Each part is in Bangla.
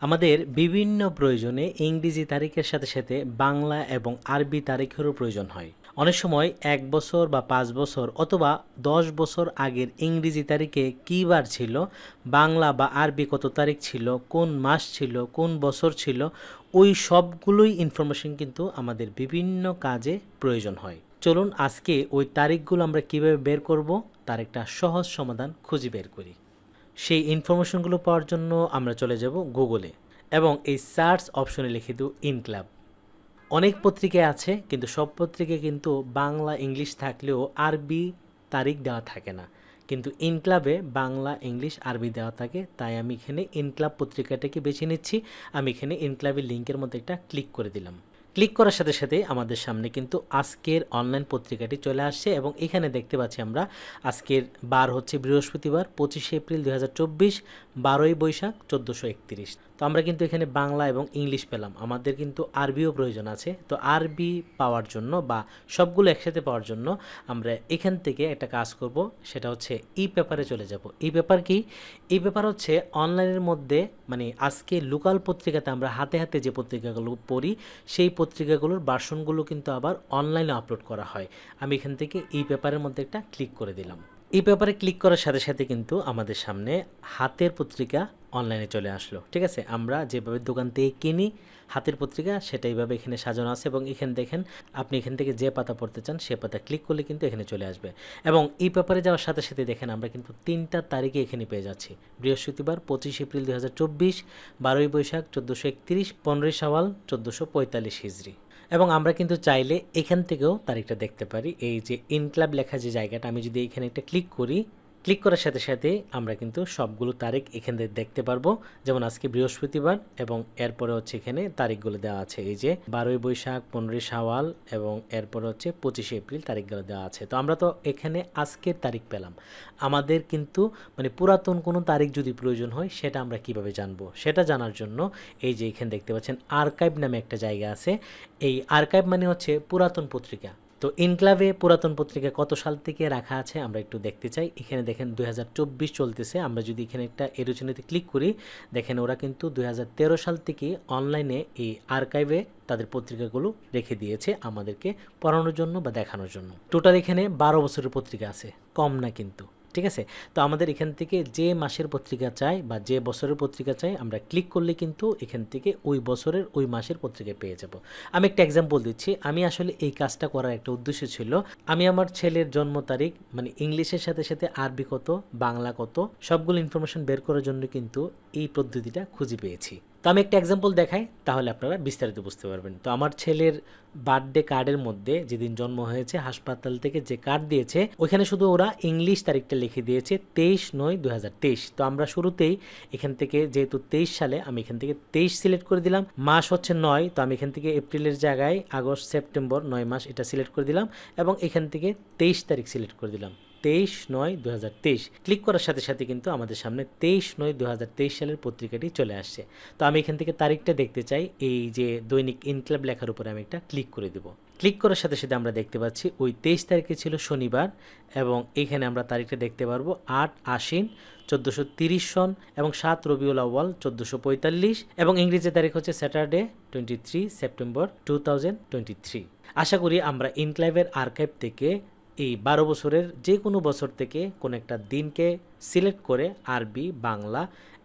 আমাদের বিভিন্ন প্রয়োজনে ইংরেজি তারিখের সাথে সাথে বাংলা এবং আরবি তারিখেরও প্রয়োজন হয়। অনেক সময় এক বছর বা পাঁচ বছর অথবা দশ বছর আগের ইংরেজি তারিখে কী বার ছিল, বাংলা বা আরবি কত তারিখ ছিল, কোন মাস ছিল, কোন বছর ছিল, ওই সবগুলোই ইনফরমেশন কিন্তু আমাদের বিভিন্ন কাজে প্রয়োজন হয়। চলুন আজকে ওই তারিখগুলো আমরা কীভাবে বের করব, তার একটা সহজ সমাধান খুঁজে বের করি। সেই ইনফরমেশনগুলো পাওয়ার জন্য আমরা চলে যাব গুগলে এবং এই সার্চ অপশনে লিখে দিই ইনক্লাব অনেক পত্রিকায় আছে, কিন্তু সব পত্রিকায় কিন্তু বাংলা, ইংলিশ থাকলেও আরবি তারিখ দেওয়া থাকে না। কিন্তু ইনক্লাবে বাংলা, ইংলিশ, আরবি দেওয়া থাকে, তাই আমি এখানে ইনক্লাব পত্রিকাটাকে বেছে নিচ্ছি। আমি এখানে ইনক্লাবের লিঙ্কের মধ্যে একটা ক্লিক করে দিলাম। ক্লিক করার সাথে সাথে আমাদের সামনে কিন্তু আজকের অনলাইন পত্রিকাটি চলে আসছে এবং এখানে দেখতে পাচ্ছি আমরা আজকের বার হচ্ছে বৃহস্পতিবার, পঁচিশে এপ্রিল দু হাজার চব্বিশ, বারোই বৈশাখ চোদ্দোশো একত্রিশ। তো আমরা কিন্তু এখানে বাংলা এবং ইংলিশ পেলাম। আমাদের কিন্তু আরবিও প্রয়োজন আছে। তো আরবি পাওয়ার জন্য বা সবগুলো একসাথে পাওয়ার জন্য আমরা এখান থেকে একটা কাজ করব। সেটা হচ্ছে ই পেপারে চলে যাব। ই পেপার কি? এই পেপার হচ্ছে অনলাইনের মধ্যে মানে আজকে লোকাল পত্রিকাতে আমরা হাতে হাতে যে পত্রিকাগুলো পড়ি, সেই পত্রিকাগুলোর বাসনগুলো কিন্তু আবার অনলাইনে আপলোড করা হয়। আমি এখান থেকে এই পেপারের মধ্যে একটা ক্লিক করে দিলাম। এই পেপারে ক্লিক করার সাথে সাথে কিন্তু আমাদের সামনে হাতের পত্রিকা অনলাইনে চলে আসলো, ঠিক আছে? আমরা যেভাবে দোকান থেকে কিনি হাতের পত্রিকা, সেটা এইভাবে এখানে সাজানো আছে এবং এখানে দেখেন, আপনি এখান থেকে যে পাতা পড়তে চান সে পাতা ক্লিক করলে কিন্তু এখানে চলে আসবে। এবং এই পেপারে যাওয়ার সাথে সাথে দেখেন, আমরা কিন্তু তিনটা তারিখে এখানে পেয়ে যাচ্ছি। বৃহস্পতিবার পঁচিশ এপ্রিল দু হাজার চব্বিশ, বারোই বৈশাখ চোদ্দোশো একত্রিশ, পনেরোই সাওয়াল চোদ্দোশো পঁয়তাল্লিশ হিজড়ি। এবং আমরা কিন্তু চাইলে এখান থেকেও তারিখটা দেখতে পারি। এই যে ইনক্লাব লেখা যে জায়গাটা, আমি যদি এখানে একটা ক্লিক করি ক্লিক করার সাথে সাথে আমরা কিন্তু সবগুলো তারিখ এখান থেকে দেখতে পারব। যেমন আজকে বৃহস্পতিবার এবং এরপরে হচ্ছে এখানে তারিখগুলো দেওয়া আছে। এই যে বারোই বৈশাখ, পনেরোই সাওয়াল এবং এরপরে হচ্ছে পঁচিশে এপ্রিল তারিখগুলো দেওয়া আছে। তো আমরা তো এখানে আজকের তারিখ পেলাম। আমাদের কিন্তু মানে পুরাতন কোনো তারিখ যদি প্রয়োজন হয়, সেটা আমরা কীভাবে জানব? সেটা জানার জন্য এই যে এখানে দেখতে পাচ্ছেন আর্কাইভ নামে একটা জায়গা আছে। এই আর্কাইভ মানে হচ্ছে পুরাতন পত্রিকা। তো ইনক্লাভে পুরাতন পত্রিকা কত সাল থেকে রাখা আছে আমরা একটু দেখতে চাই। এখানে দেখেন দুই হাজার চব্বিশ চলতেছে। আমরা যদি এখানে একটা এরোচনীতে ক্লিক করি, দেখেন ওরা কিন্তু দুই হাজার তেরো সাল থেকে অনলাইনে এই আর্কাইভে তাদের পত্রিকাগুলো রেখে দিয়েছে আমাদেরকে পড়ানোর জন্য বা দেখানোর জন্য। টোটাল এখানে বারো বছরের পত্রিকা আছে, কম না কিন্তু। ঠিক আছে? তো আমাদের এখান থেকে যে মাসের পত্রিকা চাই বা যে বছরের পত্রিকা চাই, আমরা ক্লিক করলে কিন্তু এখান থেকে ওই বছরের ওই মাসের পত্রিকা পেয়ে যাব। আমি একটা এক্সাম্পল দিচ্ছি। আমি আসলে এই কাজটা করার একটা উদ্দেশ্য ছিল। আমি আমার ছেলের জন্ম তারিখ মানে ইংলিশের সাথে সাথে আরবি কত, বাংলা কত, সবগুলো ইনফরমেশন বের করার জন্য কিন্তু এই পদ্ধতিটা খুঁজে পেয়েছি। তো আমি একটা এক্সাম্পল দেখাই, তাহলে আপনারা বিস্তারিত বুঝতে পারবেন। তো আমার ছেলের বার্থডে কার্ডের মধ্যে যেদিন জন্ম হয়েছে, হাসপাতাল থেকে যে কার্ড দিয়েছে, ওইখানে শুধু ওরা ইংলিশ তারিখটা লিখে দিয়েছে, তেইশ নয় দু তো আমরা শুরুতেই এখান থেকে, যেহেতু তেইশ সালে, আমি এখান থেকে তেইশ সিলেক্ট করে দিলাম। মাস হচ্ছে নয়, তো আমি এখান থেকে এপ্রিলের জায়গায় আগস্ট সেপ্টেম্বর নয় মাস এটা সিলেক্ট করে দিলাম এবং এখান থেকে তেইশ তারিখ সিলেক্ট করে দিলাম। তেইশ নয় দু ক্লিক করার সাথে সাথে কিন্তু আমাদের সামনে তেইশ নয় দু সালের পত্রিকাটি চলে আসছে। তো আমি এখান থেকে তারিখটা দেখতে চাই। এই যে দৈনিক ইনক্লাব লেখার উপরে আমি একটা ক্লিক করে দেবো। ক্লিক করার সাথে সাথে আমরা দেখতে পাচ্ছি ওই তেইশ তারিখে ছিল শনিবার এবং এখানে আমরা তারিখটা দেখতে পারব আট আশ্বিন চোদ্দোশো তিরিশ সন এবং সাত রবিউল আউ্য়াল চোদ্দোশো পঁয়তাল্লিশ এবং ইংরেজি তারিখ হচ্ছে Saturday twenty three September two thousand twenty three. আশা করি আমরা ইনক্লাইভের আর্কাইভ থেকে এই বারো বছরের যে কোনো বছর থেকে কোনো একটা দিনকে সিলেক্ট করে আরবি, বাংলা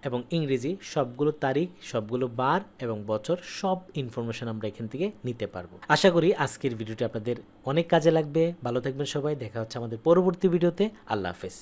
এবং ইংরেজি সবগুলো তারিখ, সবগুলো বার এবং বছর সব ইনফরমেশন আমরা এখান থেকে নিতে পারব। আশা করি আজকের ভিডিওটি আপনাদের অনেক কাজে লাগবে। ভালো থাকবেন সবাই। দেখা হচ্ছে আমাদের পরবর্তী ভিডিওতে আল্লাহ হাফেজ।